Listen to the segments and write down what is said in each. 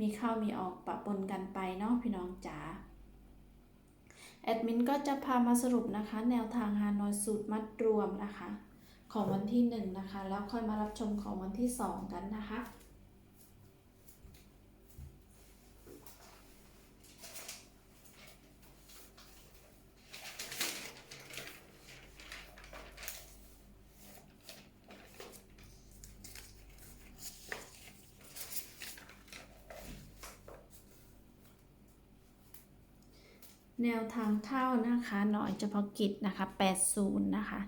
มีเข้ามีออกปะปนกันไปเนาะพี่น้องจ๋าแอดมินก็จะพามาสรุปนะคะ แนวทางฮานอยสูตรมัดรวมนะคะ ของวันที่ 1 นะคะ แล้วค่อยมารับชมของวันที่ 2 กันนะคะ แนวทางเท่านะคะหน่อยเฉพาะกิจนะคะ 80 นะคะ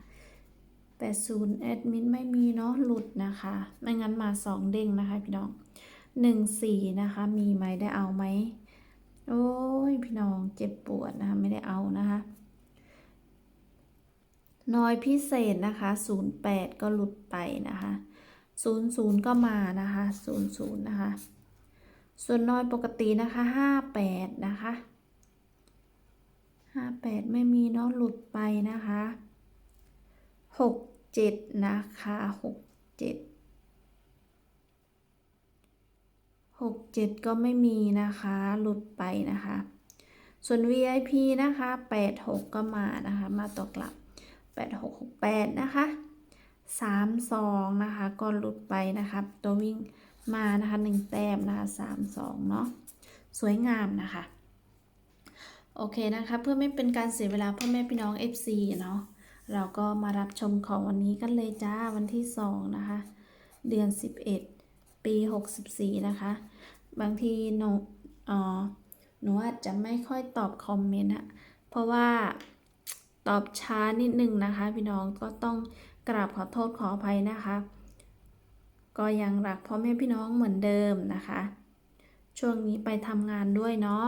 80 แอดมินไม่มีเนาะหลุดนะคะ ไม่งั้นมา 2 เด้งนะคะพี่น้อง 14 นะคะ มีไหมได้เอาไหม โอ้ยพี่น้องเจ็บปวดนะคะ ไม่ได้เอานะคะ น้อยพิเศษนะคะ 08 ก็หลุดไปนะคะ00 ก็มานะคะ00นะคะ ส่วนน้อยปกตินะคะ 58 นะคะ ห้าแปดไม่มีเนาะหลุดไปนะคะหกเจ็ดนะคะหกเจ็ดหกเจ็ดก็ไม่มีนะคะ หลุดไปนะคะ ส่วน VIP นะคะแปดหกก็มานะคะ มาต่อกลับแปดหกหกแปดนะคะสามสองนะคะ ก็หลุดไปนะคะตัววิ่งมานะคะหนึ่งแต้มนะคะสามสองเนาะสวยงามนะคะ โอเคนะคะ เพื่อไม่เป็นการเสียเวลาพ่อแม่พี่น้อง FC เนาะเราก็มารับชมของวันนี้กันเลยจ้าวันที่ 2 นะคะ เดือน 11 ปี 64 นะคะ บางทีหนูอ๋อหนูอาจจะไม่ค่อยตอบคอมเมนต์อะเพราะว่าตอบช้านิดนึงนะคะ พี่น้องก็ต้องกราบขอโทษขออภัยนะคะ ก็ยังรักพ่อแม่พี่น้องเหมือนเดิมนะคะ ช่วงนี้ไปทำงานด้วยเนาะ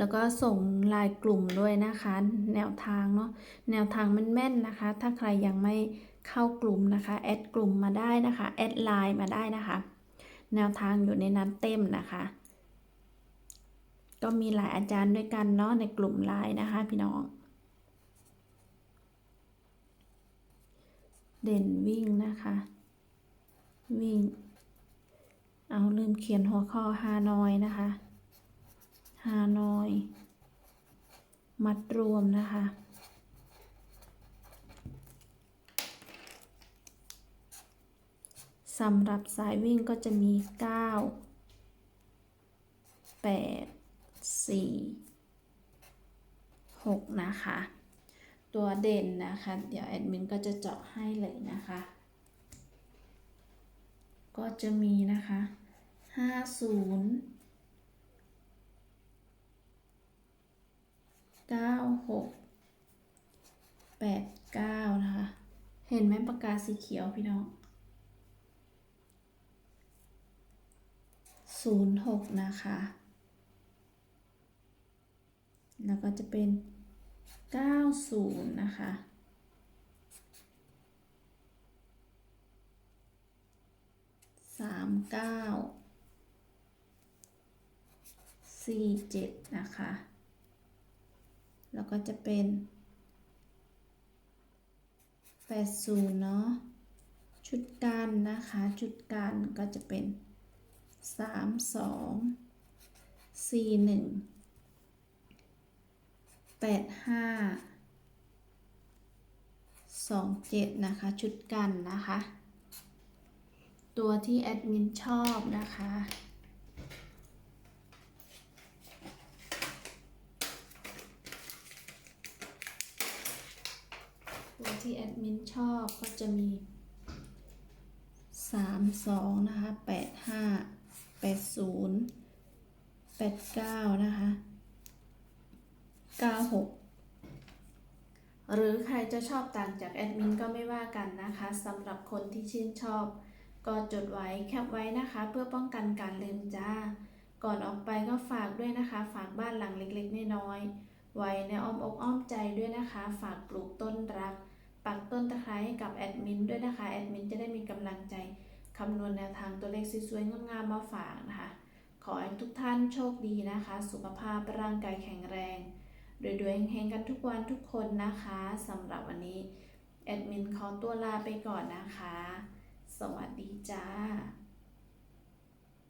แล้วก็ส่งไลายกลุ่มด้วยนะคะ แนวทางเนาะแนวทางมันแม่นนะคะ ถ้าใครยังไม่เข้ากลุ่มนะคะแอดกลุ่มมาได้นะคะแอดไลน์มาได้นะคะ แนวทางอยู่ในนั้นเต็มนะคะ ก็มีหลายอาจารย์ด้วยกันเนาะในกลุ่มไลน์นะคะ พี่น้อง เด่นวิ่งนะคะ วิ่ง เอาลืมเขียนหัวข้อฮานอยนะคะ ฮานอย มัดรวมนะคะ สำหรับสายวิ่งก็จะมี 9 8 4 6 นะคะ ตัวเด่นนะคะ เดี๋ยวแอดมินก็จะเจาะให้เลยนะคะ ก็จะมีนะคะ 50 เก้าหกแปดเก้านะคะ เห็นไหมปากกาสีเขียวพี่น้องศูนย์หกนะคะ แล้วก็จะเป็นเก้าศูนย์นะคะสามเก้าสี่เจ็ดนะคะ แล้วก็จะเป็น 80 เนาะ ชุดกันนะคะ ชุดกันก็จะเป็น 3 2 4 1 8 5 2 7 นะคะ ชุดกันนะคะ ตัวที่แอดมินชอบนะคะัวที่แอดมินชอบก็จะมีสามสองนะคะแปดห้าแปดศูนย์แปดเก้านะคะเก้าหกหรือใครจะชอบต่างจากแอดมินก็ไม่ว่ากันนะคะสำหรับคนที่ชื่นชอบ ก็จดไว้แคปไว้นะคะ เพื่อป้องกันการลืมจ้า ก่อนออกไปก็ฝากด้วยนะคะ ฝากบ้านหลังเล็กๆน้อยๆ ไว้ในอ้อมอกอ้อมใจด้วยนะคะ ฝากปลูกต้นรัก ปักต้นตะไคร้ให้กับแอดมินด้วยนะคะ แอดมินจะได้มีกำลังใจคำนวณแนวทางตัวเลขสวยๆงามๆมาฝากนะคะ ขอให้ทุกท่านโชคดีนะคะ สุขภาพร่างกายแข็งแรงรวยๆเฮงกันทุกวันทุกคนนะคะสำหรับวันนี้ แอดมินขอตัวลาไปก่อนนะคะ สวัสดีจ้า